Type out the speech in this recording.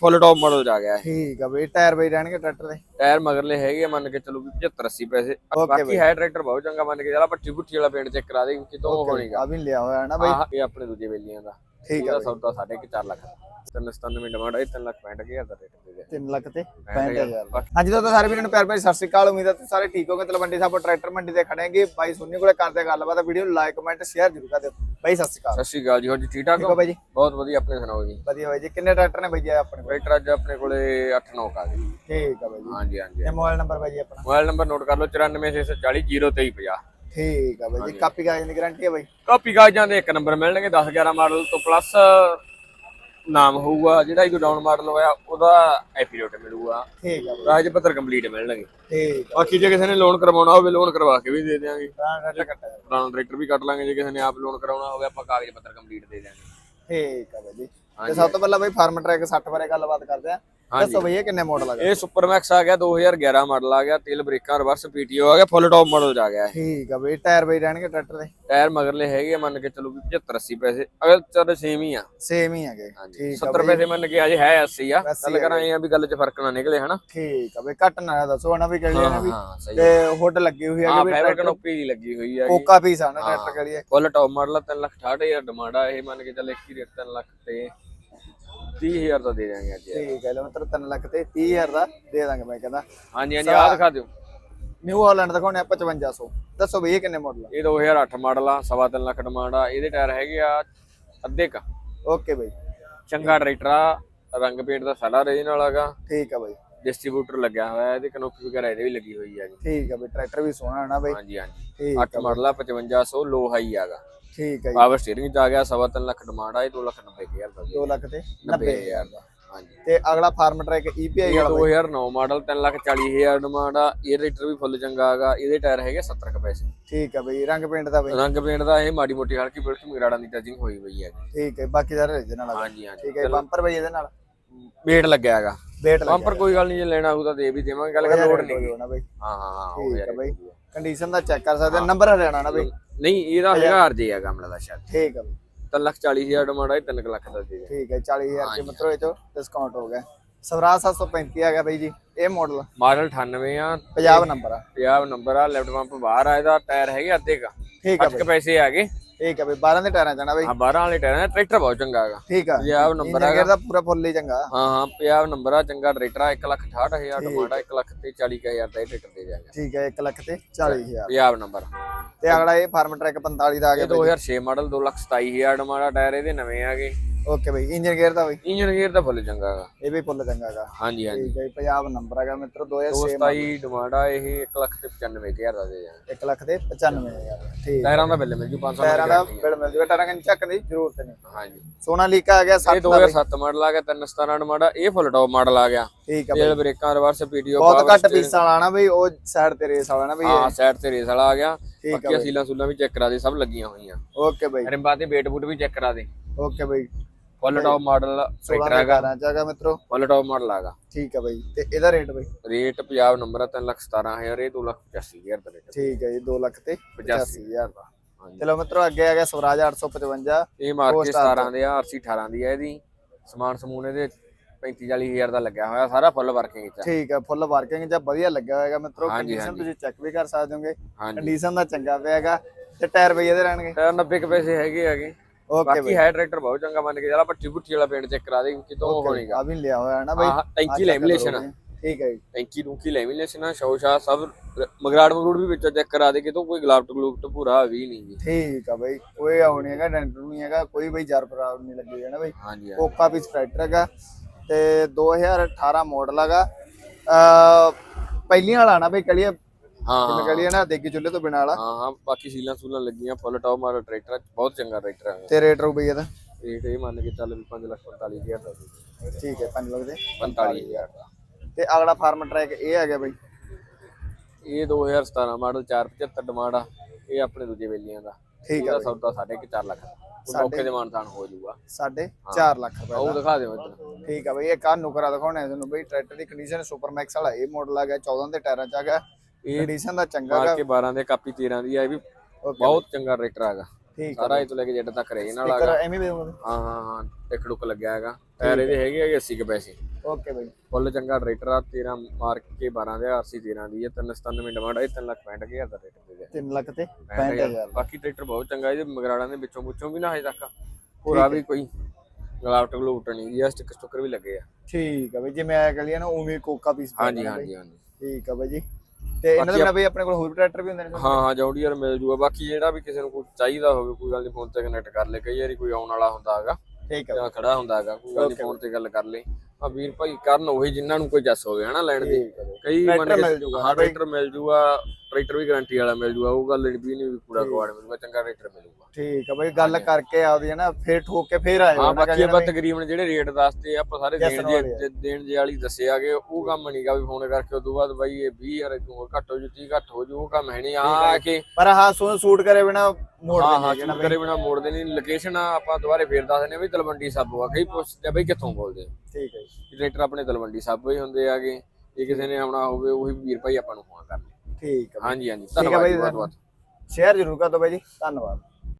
ਫੁੱਲ top model ਆ ਗਿਆ ਇਹ। ਠੀਕ ਆ ਬਈ ਟਾਇਰ ਬਈ ਰਹਿਣਗੇ ਟਰੈਕਟਰ ਦੇ। ਟਾਇਰ ਮਗਰਲੇ ਹੈਗੇ ਆ, ਮੰਨ ਕੇ ਚੱਲੋ ਵੀ 75 80 ਪੈਸੇ। Okay ਬਾਕੀ ਬਈ। ਹੈ ਟਰੈਕਟਰ ਬਹੁਤ ਚੰਗਾ ਮੰਨ ਕੇ ਚੱਲਾ ਪੱਟੀ ਪੁੱਟੀ ਵਾਲਾ ਪੇਂਟ ਚੈੱਕ ਕਰਾ ਦੇ ਕਿਤੋਂ ਨਹੀਂਗਾ ਆ। ਵੀ ਲਿਆ ਹੋਇਆ ਹੈ ਨਾ ਬਈ। ਇਹ ਆਪਣੇ ਦੂਜੇ ਵੇਲੀਆਂ ਦਾ। ਠੀਕ ਆ ਸੌਦਾ ਸਾਢੇ ਕੁ ਚਾਰ ਲੱਖ। 397 ਡਿਮਾਂਡ ਹੈ 3 ਲੱਖ 65000 ਦਾ ਰੇਟ ਦੇ ਦੇ 3 ਲੱਖ ਤੇ 65000 65000 ਹਾਂਜੀ ਦੋਸਤੋ ਸਾਰੇ ਵੀਰਾਂ ਨੂੰ ਪਿਆਰ ਭਰੀ ਸਤਿ ਸ਼੍ਰੀ ਅਕਾਲ। ਉਮੀਦ ਹੈ ਤੁਸੀਂ ਸਾਰੇ ਠੀਕ ਹੋਗੇ ਤਲਵੰਡੀ ਸਾਹਿਬ ਟਰੈਕਟਰ ਮੰਡੀ ਤੇ ਖੜੇਗੇ ਬਾਈ ਸੁਣਨੀ ਕੋਲੇ ਕਰਦੇ ਗੱਲਬਾਤ ਵੀਡੀਓ ਲਾਈਕ ਕਮੈਂਟ ਸ਼ੇਅਰ ਜ਼ਰੂਰ ਕਰ ਦਿਓ। ਬਾਈ ਸਤਿ ਸ਼੍ਰੀ ਅਕਾਲ। ਸਤਿ ਸ਼੍ਰੀ ਅਕਾਲ ਜੀ। ਹੋਰ ਜੀ ਠੀਕ ਠਾਕ ਹੋ ਬਾਈ ਜੀ? ਬਹੁਤ ਵਧੀਆ ਆਪਣੇ ਸੁਣਾਓ ਜੀ। ਵਧੀਆ ਬਾਈ ਜੀ। ਕਿੰਨੇ ਟਰੈਕਟਰ ਨੇ ਬਾਈ ਜੀ ਆਪਣੇ ਕੋਲ? ਟਰੈਕਟਰ ਅੱਜ ਆਪਣੇ ਕੋਲੇ 8 9 ਆ ਗਏ। ਠੀਕ ਆ ਬਾਈ ਜੀ। ਹਾਂਜੀ ਹਾਂਜੀ ਮੋਬਾਈਲ ਨੰਬਰ ਬਾਈ ਜੀ ਆਪਣਾ? ਮੋਬਾਈਲ ਨੰਬਰ ਨੋਟ ਕਰ ਲਓ 9464402350 ਠੀਕ ਆ ਬਾਈ ਜੀ ਕਾਪੀ ਕਾਗਜ਼ ਦੀ ਗਾਰੰਟੀ ਹੈ ਬਾਈ? ਕਾਪੀ ਕਾਗਜ਼ਾਂ ਦੇ ਇੱਕ ਨੰਬਰ ਮਿਲਣਗੇ 10 11 ਮਾਡਲ ਤੋਂ ਪਲੱਸ ਨਾਮ ਹੋਊਗਾ ਜਿਹੜਾ ਇਹ ਡਾਊਨ ਮਾਡਲ ਹੋਇਆ ਉਹਦਾ ਐਪੀਰੀਓਡ ਮਿਲੂਗਾ। ਠੀਕ ਆ ਬਾਈ। ਰਾਜ ਪੱਤਰ ਕੰਪਲੀਟ ਮਿਲਣਗੇ। ਠੀਕ ਬਾਕੀ ਜੇ ਕਿਸੇ ਨੇ ਲੋਨ ਕਰਵਾਉਣਾ ਹੋਵੇ ਲੋਨ ਕਰਵਾ ਕੇ ਵੀ ਦੇ ਆ ਕੱਟਾ ਪੁਰਾਣਾ ਟਰੈਕਟਰ ਵੀ ਕੱਟ ਲਾਂਗੇ ਜੇ ਕਿਸੇ ਨੇ ਆਪ ਲੋਨ ਕਰਾਉਣਾ ਹੋਵੇ ਆਪਾਂ ਕਾਗਜ਼ ਪੱਤਰ ਕੰਪਲੀਟ ਦੇ ਦਿਆਂਗੇ। ਠੀਕ ਆ ਬਾਈ ਜੀ। ਤੇ ਸਭ ਤੋਂ ਪਹਿਲਾਂ ਬਾਈ ਫਾਰਮ ਟਰੈਕ 60 ਬਾਰੇ ਗੱਲਬਾਤ ਕਰਦੇ ਆ। ਦੱਸੋ ਬਈ ਇਹ ਕਿੰਨੇ ਮਾਡਲ ਆ ਗਏ? ਇਹ ਸੁਪਰ ਮੈਕਸ ਆ ਗਿਆ 2011 ਮਾਡਲ ਆ ਗਿਆ ਤੇਲ ਬ੍ਰੇਕਾਂ ਰਿਵਰਸ ਪੀਟੀਓ ਆ ਗਿਆ ਫੁੱਲ ਟੌਪ ਮਾਡਲ ਆ ਗਿਆ ਠੀਕ ਆ ਬਈ ਟਾਇਰ ਬਈ ਰਹਿਣਗੇ ਟਰੈਕਟਰ ਦੇ? ਟਾਇਰ ਮਗਰਲੇ ਹੈਗੇ ਆ ਮੰਨ ਕੇ ਚੱਲੋ ਵੀ 75 80 ਪੈਸੇ ਅਗਰ ਚੱਲ ਸੇਮ ਹੀ ਆ। ਸੇਮ ਹੀ ਹੈਗੇ ਠੀਕ ਆ 70 ਪੈਸੇ ਮੰਨ ਕੇ ਅਜੇ ਹੈ 80 ਆ 80 ਗੱਲ ਕਰਾਂ ਇਹ ਆ ਵੀ ਗੱਲ 'ਚ ਫ਼ਰਕ ਨਾ ਨਿਕਲੇ ਹਨਾ? ਠੀਕ ਆ ਬਈ ਕੱਟ ਨਾ ਦੱਸੋ ਹਨਾ ਵੀ ਕਿਹੜੀ ਨਾ ਵੀ ਤੇ ਹੁੱਡ ਲੱਗੀ ਹੋਈ ਹਾਂ ਹੈ ਵੀ ਫਾਈਬਰ ਕਨੋਪੀ ਲੱਗੀ ਹੋਈ ਆ ਕੋਕਾ ਪੀਸ ਆ ਨਾ ਟਰੈਕਟਰ ਹੈ full top model 3 lakh 68000 demand ਆ ਇਹ ਮੰਨ ਕੇ ਚੱਲ ਇੱਕ ਹੀ ਰੇਟ 3 ਲੱਖ ਤੇ। 30000 ਦਾ ਦੇ ਦਾਂਗੇ ਅੱਜ ਠੀਕ ਹੈ ਲੋ ਮਤਲਬ 3 ਲੱਖ ਤੇ 30000 ਦਾ ਦੇ ਦਾਂਗੇ ਮੈਂ ਕਹਿੰਦਾ। ਹਾਂਜੀ ਹਾਂਜੀ ਆਹ ਦਿਖਾ ਦਿਓ। ਨਿਊ ਹਾਲੈਂਡ ਦਿਖਾਉਣੇ ਆ 5500 ਦੱਸੋ ਬਈ ਇਹ ਕਿੰਨੇ ਮਾਡਲ ਆ? ਇਹ 2008 ਮਾਡਲ ਆ ਸਵਾ ਤਿੰਨ ਲੱਖ ਡਿਮਾਂਡ ਆ। ਇਹਦੇ ਟਾਇਰ ਹੈਗੇ ਆ ਅੱਧੇ ਕ। ਓਕੇ ਬਈ। ਚੰਗਾ ਟਰੈਕਟਰ ਆ ਰੰਗ ਪੇਂਟ ਦਾ ਸਾਡਾ ਰੀਜਨਲ ਹੈਗਾ। ਠੀਕ ਆ ਬਈ। ਡਿਸਟ੍ਰੀਬਿਊਟਰ ਲੱਗਿਆ ਹੋਇਆ ਇਹਦੇ ਕਨੋਪੀ ਵਗੈਰਾ ਇਹਦੇ ਵੀ ਲੱਗੀ ਹੋਈ ਆ ਜੀ। ਠੀਕ ਆ ਬਈ ਟਰੈਕਟਰ ਵੀ ਸੋਹਣਾ ਹੈ ਨਾ ਬਈ। ਹਾਂਜੀ ਹਾਂਜੀ। ਠੀਕ 8 ਮਾਡਲ ਆ 5500 ਲੋ ਹਾਈ ਆਗਾ ਠੀਕ ਹੈ ਜੀ। ਪਾਵਰ ਸਟੀਅਰਿੰਗ ਚ ਆ ਗਿਆ ਸਵਾ ਤਿੰਨ ਲੱਖ ਡਿਮਾਂਡ ਆ ਇਹ 2 ਲੱਖ 90 ਹਜ਼ਾਰ ਦਾ 2 ਲੱਖ ਤੇ 90000 ਦਾ ਹਾਂਜੀ। ਤੇ ਅਗਲਾ ਫਾਰਮ ਟਰੈਕ ਈਪੀਆਈ ਇਹ ਵਾਲਾ 2009 ਮਾਡਲ 3 ਲੱਖ 40 ਹਜ਼ਾਰ ਡਿਮਾਂਡ ਆ ਇਹ ਰੇਟਰ ਵੀ ਫੁੱਲ ਚੰਗਾ ਹੈਗਾ ਇਹਦੇ ਟਾਇਰ ਹੈਗੇ 70 ਕ ਪੈਸੇ। ਠੀਕ ਆ ਬਈ ਰੰਗ ਪੇਂਟ ਦਾ ਬਈ। ਰੰਗ ਪੇਂਟ ਦਾ ਇਹ ਮਾੜੀ ਮੋਟੀ ਹਲਕੀ ਬਿਲਕੁਲ ਮਿਗਰਾੜਾਂ ਦੀ ਟੱਚਿੰਗ ਹੋਈ ਹੋਈ ਹੈ। ਠੀਕ ਹੈ ਬਾਕੀ ਸਾਰੇ ਰੀਜਨਲ ਆ ਹਾਂਜੀ ਹਾਂਜੀ। ਠੀਕ ਹੈ ਬੰਪਰ ਬਈ ਇਹਦੇ ਨਾਲ। ਵੇਟ ਲੱਗਿਆ ਹੈਗਾ। ਵੇਟ ਲੱਗ ਬੰਪਰ ਕੋਈ ਗੱਲ ਨਹੀਂ ਜੇ ਲੈਣਾ ਹੋਊ ਤਾਂ ਦੇ ਵੀ ਦੇਵਾਂਗੇ ਗੱਲ ਕਰ ਲੋੜ ਨਹੀਂ ਹੋਣਾ ਬਈ। ਹਾਂ ਹਾਂ ਹਾਂ ਹੈ ਬਈ। ਕੰਡੀਸ਼ਨ ਦਾ ਚੈੱਕ ਕਰ ਸਕਦੇ ਨੰਬਰ ਹਰਿਆਣਾ ਨਾ ਬਈ। ਨਹੀਂ ਇਹਦਾ ਹੈਗਾ ਅਰਜੇ ਆ ਗਮਲਾ ਦਾ ਸ਼ਾਇਦ। ਠੀਕ ਹੈ ਬਈ। 3 ਲੱਖ 40 ਹਜ਼ਾਰ ਡਿਮਾਂਡ ਆ 3 ਲੱਖ ਦਾ ਦੇ ਦੇ। ਠੀਕ ਹੈ 40000 ਕੇ ਮਤਲਬ ਇਹ ਚੋਂ ਡਿਸਕਾਊਂਟ ਹੋ ਗਿਆ। ਸਵਰਾਜ 735 ਆ ਗਿਆ ਬਈ ਜੀ ਇਹ ਮਾਡਲ ਮਾਡਲ 98 ਆ 50 ਨੰਬਰ ਆ। 50 ਨੰਬਰ ਆ ਲੈਫਟ ਪੰਪ ਬਾਹਰ ਆ ਇਹਦਾ ਟਾਇਰ ਹੈਗੇ ਅੱਧੇ ਕਾ। ਠੀਕ ਆ 8 ਪੈਸੇ ਆ ਗਏ ਠੀਕ ਹੈ ਬਈ 12 ਦੇ ਟਾਇਰਾਂ ਜਾਣਾ ਬਈ। ਹਾਂ 12 ਵਾਲੇ ਟਾਇਰ ਆ ਟਰੈਕਟਰ ਬਹੁਤ ਚੰਗਾ ਹੈਗਾ। ਠੀਕ ਆ। 50 ਨੰਬਰ ਇੰਜਨ ਗੇਅਰ ਦਾ ਪੂਰਾ ਫੁੱਲ ਹੀ ਚੰਗਾ। ਹਾਂ ਹਾਂ 50 ਨੰਬਰ ਆ ਚੰਗਾ ਟਰੈਕਟਰ ਆ 1 ਲੱਖ 68000 ਡਿਮਾਂਡ ਆ। 1 ਲੱਖ ਤੇ 40000 ਦਾ ਇਹ ਟਰੈਕਟਰ ਦੇ ਦਿਆਂਗੇ। ਠੀਕ ਹੈ 1 ਲੱਖ ਤੇ 40000 50 ਨੰਬਰ ਤੇ ਅਗਲਾ ਇਹ ਫਾਰਮ ਟਰੈਕ 45 ਦਾ ਆ ਗਿਆ 2006 ਮਾਡਲ 2 ਲੱਖ 27000 ਡਿਮਾਂਡ ਆ ਟਾਇਰ ਇਹਦੇ ਨਵੇਂ ਆ ਗਏ। ਓਕੇ ਬਈ ਇੰਜਨ ਗੇਅਰ ਦਾ ਬਈ। ਇੰਜਨ ਗੇਅਰ ਤਾਂ ਫੁੱਲ ਚੰਗਾ ਹੈਗਾ। ਇਹ ਵੀ ਫੁੱਲ ਚੰਗਾ ਹੈਗਾ। ਹਾਂਜੀ ਹਾਂਜੀ। ਠੀਕ ਹੈ ਜੀ, 50 ਨੰਬਰ ਹੈਗਾ ਮਿੱਤਰੋ 2006 227 ਡਿਮਾਂਡ ਆ ਇਹ 1 ਲੱਖ ਤੇ 95000 ਦਾ ਦੇ ਦਿਆਂਗੇ। 1 ਲੱਖ ਤੇ 95000 ਠੀਕ ਟਾਇਰਾਂ ਦਾ ਬਿੱਲ ਮਿਲ ਜੂ 500 ਟਾਇਰਾਂ ਦਾ ਬਿੱਲ ਮਿਲ ਜੂਗਾ ਟਾਇਰਾਂ ਕੰਨ ਚੱਕ ਦੀ ਜ਼ਰੂਰਤ ਨਹੀਂ। ਹਾਂਜੀ। ਸੋਨਾ ਲੀਕਾ ਆ ਗਿਆ ਇਹ 60 ਦਾ ਬਈ। 2007 ਮਾਡਲ ਆ ਗਿਆ 317 ਡਿਮਾਂਡ ਆ ਇਹ ਫੁੱਲ ਟੌਪ ਮਾਡਲ ਆ ਗਿਆ। ਠੀਕ ਆ ਤੇਲ ਬ੍ਰੇਕਾਂ ਰਿਵਰਸ ਪੀਟੀਓ ਬਹੁਤ ਘੱਟ ਪੀਸ ਵਾਲਾ ਨਾ ਬਈ ਉਹ ਸਾਈਡ ਤੇ ਰੇਸ ਵਾਲਾ ਨਾ ਬਈ ਹਾਂ ਸਾਈਡ ਤੇ ਰੇਸ ਵਾਲਾ ਆ ਗਿਆ। ਠੀਕ ਆ ਬਾਕੀ ਸੀਲਾਂ ਸੂਲਾਂ ਵੀ ਚੈੱਕ ਕਰਾ ਦੇ ਸਭ ਲੱਗੀਆਂ ਹੋਈਆਂ। ਓਕੇ ਬਈ। ਰਿੰਬਾਂ ਤੇ ਵੇਟ ਬੂਟ ਵੀ ਚੈੱਕ ਕਰਾ ਦੇ। ਓਕੇ ਬਈ। ਫੁੱਲ ਟੌਪ ਮਾਡਲ 16 ਟਰੈਕਟਰ ਹੈਗਾ 12 ਚ ਹੈਗਾ ਮਿੱਤਰੋ। ਫੁੱਲ ਟੌਪ ਮਾਡਲ ਆਗਾ ਠੀਕ ਆ ਬਈ। ਤੇ ਇਹਦਾ ਰੇਟ ਬਈ? ਰੇਟ 50 ਨੰਬਰ ਆ 3 ਲੱਖ 17000 ਇਹ 2 ਲੱਖ 85000 ਦਾ ਰੇਟ ਠੀਕ ਹੈ ਜੀ 2 ਲੱਖ ਤੇ 85 85000 ਦਾ। ਹਾਂਜੀ। ਚਲੋ ਮਿੱਤਰੋ ਅੱਗੇ ਆ ਗਿਆ ਸਵਰਾਜ 855 ਇਹ ਮਾਰਕੇ 17 ਦੇ ਆ RC 18 ਦੀ ਆ ਇਹਦੀ। ਸਮਾਨ ਸਮੂਨ ਇਹਦੇ 35 40000 ਦਾ ਲੱਗਿਆ ਹੋਇਆ ਸਾਰਾ ਫੁੱਲ ਵਰਕਿੰਗ ਚ। ਠੀਕ ਹੈ ਫੁੱਲ ਵਰਕਿੰਗ ਜਾਂ ਵਧੀਆ ਲੱਗਿਆ ਹੋਏਗਾ ਮਿੱਤਰੋ। ਕੰਡੀਸ਼ਨ। ਤੁਸੀਂ ਚੈੱਕ ਵੀ ਕਰ ਸਕਦੇ ਹੋਗੇ। ਕੰਡੀਸ਼ਨ ਦਾ ਚੰਗਾ ਪਿਆ ਹੈਗਾ। ਤੇ ਟਾਇਰ ਬਈ ਇਹਦੇ ਰਹਿਣਗੇ? ਟਾਇਰ 90 ਕੁ ਪੈਸੇ ਹੈਗੇ ਹੈਗੇ। ਓਕੇ ਬਾਕੀ ਹੈ ਟਰੈਕਟਰ ਬਹੁਤ ਚੰਗਾ ਮੰਨ ਕੇ ਚੱਲਾ ਪੱਟੀ ਪੁੱਟੀ ਵਾਲਾ ਪੇਂਟ ਚੈੱਕ ਕਰਾ ਦੇ ਕਿਤੋਂ ਹੋਣੀਗਾ ਆ ਵੀ ਲਿਆ ਹੋਇਆ ਹੈ ਨਾ ਬਈ। ਆਹ ਟੈਂਕੀ ਲੈਮੀਨੇਸ਼ਨ ਆ ਠੀਕ ਹੈ ਜੀ। ਟੈਂਕੀ ਟੂੰਕੀ ਲੈਮੀਨੇਸ਼ਨ ਆ ਸ਼ੌਸ਼ਾ ਸਭ ਮਗਰਾੜ ਮਗਰੂੜ ਵੀ ਵਿੱਚੋਂ ਚੈੱਕ ਕਰਾ ਦੇ ਕਿਤੋਂ ਕੋਈ ਗਲਾਫਟ ਗਲੂਫਟ ਪੂਰਾ ਵੀ ਨਹੀਂ ਜੀ ਠੀਕ ਆ ਬਈ ਕੋਈ ਆਉ ਨਹੀਂ ਹੈਗਾ ਡੈਂਟ ਨਹੀਂ ਹੈਗਾ ਕੋਈ ਬਈ ਜਰ ਪ੍ਰੋਬਲਮ ਨਹੀਂ ਲੱਗੀ ਹੈ ਨਾ ਬਈ। ਹਾਂਜੀ। ਕੋਕਾ ਵੀ ਸਟ੍ਰਾਈਟਰ ਹੈਗਾ। ਤੇ 2018 ਮਾਡਲ ਹੈਗਾ। ਪਹਿਲੀਆਂ ਵਾਲਾ ਨਾ ਬਈ ਕਲੀਏ ਹਾਂ। ਕਿਵੇਂ ਹਾਂ ਕਲੀਏ ਨਾ ਦੇਗੀ ਚੁੱਲ੍ਹੇ ਤੋਂ ਬਿਨਾਂ ਵਾਲਾ। ਹਾਂ ਹਾਂ ਬਾਕੀ ਸੀਲਾਂ ਸੂਲਾਂ ਲੱਗੀਆਂ ਫੁੱਲ ਟੌਪ ਮਾਡਲ ਟਰੈਕਟਰ ਆ, ਬਹੁਤ ਚੰਗਾ ਟਰੈਕਟਰ ਹੈ ਤੇ ਰੇਟ ਰੂ ਬਈ ਇਹਦਾ? ਰੇਟ ਇਹ ਮੰਨ ਕੇ ਚੱਲ ਵੀ 5 ਲੱਖ 45000 ਦਾ ਦੇ। ਠੀਕ ਹੈ 5 ਲੱਖ ਦੇ। 45000 ਦਾ। ਤੇ ਅਗਲਾ ਫਾਰਮ ਟਰੈਕ ਇਹ ਆ ਗਿਆ ਬਈ? ਇਹ 2017 ਮਾਡਲ 475 ਡਿਮਾਂਡ ਆ। ਇਹ ਆਪਣੇ ਦੂਜੇ ਵੇਲੀਆਂ ਦਾ। ਠੀਕ ਇਹਦਾ ਸੌਦਾ ਸਾਢੇ ਕੁ ਚਾਰ ਲੱਖ। ਉਹ ਮੌਕੇ ਦੇ ਮਾਨਤਾਨ ਹੋ ਜਾਊਗਾ। ਸਾਢੇ 4 ਲੱਖ ਰੁਪਏ ਉਹ ਦਿਖਾ ਦਿਓ ਇੱਧਰ। ਠੀਕ ਆ ਬਈ ਇਹ ਕਾਹ ਨੁਕਰਾ ਦਿਖਾਉਣਾ ਹੈ ਤੁਹਾਨੂੰ ਬਈ। ਟਰੈਕਟਰ ਦੀ ਕੰਡੀਸ਼ਨ ਸੁਪਰ ਮੈਕਸ ਵਾਲਾ ਇਹ ਮਾਡਲ ਆ ਗਿਆ 14 ਦੇ ਟਾਇਰਾਂ ਚ ਆ ਗਿਆ। ਇਹ ਕੰਡੀਸ਼ਨ ਦਾ ਚੰਗਾ ਮਾਰ ਕੇ 12 ਦੇ ਕਾਪੀ 13 ਦੀ ਆ ਇਹ ਵੀ ਬਹੁਤ ਚੰਗਾ ਟਰੈਕਟਰ ਹੈਗਾ ਠੀਕ ਸਾਰਾ ਇਹ ਤੋਂ ਲੈ ਕੇ ਜੱਟ ਤੱਕ ਰੇਜ ਨਾਲ ਹੈਗਾ ਐਵੇਂ ਵੀ ਹਾਂ ਹਾਂ ਹਾਂ ਟਿਕ ਟੁਕ ਲੱਗਿਆ ਹੈਗਾ। ਟਾਇਰ ਇਹਦੇ ਹੈਗੇ ਆ 80 ਕੁ ਪੈਸੇ। ਓਕੇ ਬਾਈ। ਫੁੱਲ ਚੰਗਾ ਟਰੈਕਟਰ ਆ 13 ਮਾਰ ਕੇ 12000 ਆਰਸੀ 13 ਦੀ ਹੈ 397 ਡਿਮਾਂਡ ਹੈ 3 ਲੱਖ 65000 ਦਾ ਰੇਟ ਦੇ ਦੇ 3 ਲੱਖ ਤੇ 65000 65000 ਬਾਕੀ ਟਰੈਕਟਰ ਬਹੁਤ ਚੰਗਾ ਇਹਦੇ ਮਗਰਾੜਾਂ ਦੇ ਵਿੱਚੋਂ ਵਿੱਚੋਂ ਵੀ ਨਾ ਹਜੇ ਤੱਕ। ਹੋਰਾ ਵੀ ਕੋਈ ਗਲਾਵਟ ਗਲੂਟ ਨਹੀਂ ਇਹ ਸਟਿੱਕ ਸਟੁੱਕਰ ਵੀ ਲੱਗੇ ਆ। ਠੀਕ ਆ ਬਾਈ ਜਿਵੇਂ ਆਇਆ ਕਹ ਲਿਆ ਨਾ ਉਵੇਂ ਕੋਕਾ ਪੀਸ ਹਾਂਜੀ ਹਾਂਜੀ ਹਾਂਜੀ। ਠੀਕ ਆ ਬਾਈ ਜੀ। ਤੇ ਇਹਨਾਂ ਦੇ ਨਾਲ ਬਾਈ ਆਪਣੇ ਕੋਲ ਹੋਰ ਟਰੈਕਟਰ ਵੀ ਹੁੰਦੇ ਨੇ ਹਾਂ ਹਾਂ ਜੌਂਡੀਅਰ ਮਿਲ ਜੂਗਾ। ਬਾਕੀ ਜਿਹੜਾ ਵੀ ਕਿਸੇ ਨੂੰ ਕੋਈ ਚਾਹੀਦਾ ਹੋਵੇ ਕੋਈ ਗੱਲ ਨਹੀਂ ਫੋਨ ਤੇ ਕਨੈਕਟ ਕਰ ਲੈ। ਕਈ ਵਾਰੀ ਕੋਈ ਆਉਣ ਵਾਲਾ ਹੁੰਦਾ ਹੈਗਾ ਠੀਕ ਜਾਂ ਖੜਾ ਹੁੰਦਾ ਹੈਗਾ ਕੋਈ ਗੱਲ ਨਹੀਂ ਫੋਨ ਤੇ ਗੱਲ ਕਰ ਲੈ। ਆ ਵੀਰ ਭਾਈ ਕਰਨ ਉਹੀ ਜਿਨ੍ਹਾਂ ਨੂੰ ਕੋਈ ਜੱਸ ਹੋਵੇ ਹਨਾ ਲੈਣ ਦੀ। ਕਈ ਟਰੈਕਟਰ ਮੰਨ ਮਿਲ ਜੂਗਾ, ਹਾਂ ਟਰੈਕਟਰ ਮਿਲ ਜੂਗਾ ਟਰੈਕਟਰ ਵੀ ਗਾਰੰਟੀ ਵਾਲਾ ਮਿਲ ਜੂਗਾ ਉਹ ਗੱਲ ਵੀ ਨਹੀਂ ਵੀ ਪੂਰਾ ਕੁਆੜ ਮਿਲੂਗਾ ਚੰਗਾ ਟਰੈਕਟਰ ਮਿਲੂਗਾ। ਠੀਕ ਆ ਬਾਈ ਗੱਲ ਕਰਕੇ ਆਉਦੀ ਹੈ ਨਾ ਫੇਰ ਠੋਕ ਕੇ ਫੇਰ ਆਇਓ ਹਾਂ ਬਾਕੀ ਆਪਾਂ ਤਕਰੀਬਨ ਜਿਹੜੇ ਰੇਟ ਦੱਸਦੇ ਆਪਾਂ ਸਾਰੇ ਦੇਣ ਜੇ ਦੇਣ ਜੇ ਵਾਲੀ ਦੱਸੇ ਆਗੇ ਉਹ ਕੰਮ ਨਹੀਂਗਾ ਵੀ ਫੋਨ ਕਰਕੇ ਉਦੋਂ ਬਾਅਦ ਬਾਈ ਇਹ 20000 ਤੂੰ ਹੋਰ ਘੱਟ ਹੋ ਜੂ 30 ਘੱਟ ਹੋ ਜੂ ਉਹ ਕੰਮ ਹੈ ਨਹੀਂ ਆ ਕੇ। ਪਰ ਹਾਂ ਸੋ ਸੂਟ ਕਰੇ ਬਿਨਾ ਮੋੜ ਦੇ ਹਾਂ ਸ਼ੂਟ ਕਰੇ ਬਿਨਾ ਮੋੜਦੇ ਨਹੀਂ ਲੋਕੇਸ਼ਨ ਆਪਾਂ ਦੁਬਾਰੇ ਫੇਰ ਦੱਸ ਦਿੰਦੇ ਵੀ ਤਲਵੰਡੀ ਸਾਬੋ ਆ ਕਈ ਪੁੱਛਦੇ ਬਈ ਕਿੱਥੋਂ ਬੋਲਦੇ ਠੀਕ ਹੈ ਜੀ। ਟਰੈਕਟਰ ਆਪਣੇ ਤਲਵੰਡੀ ਸਾਬੋ ਹੀ ਹੁੰਦੇ ਆਗੇ। ਜੇ ਕਿਸੇ ਨੇ ਆਉਣਾ ਹੋਵੇ ਉਹੀ ਵੀਰ ਭਾਈ ਆਪਾਂ ਨੂੰ ਫੋਨ ਕਰ ਲੈ ਠੀਕ ਆ ਹਾਂਜੀ ਹਾਂਜੀ। ਹੈ ਧੰਨਵਾਦ ਜੀ ਬਹੁਤ ਬਹੁਤ ਸ਼ੇਅਰ ਜ਼ਰੂਰ ਕਰ ਦਿਓ ਬਾਈ ਜੀ। ਧੰਨਵਾਦ।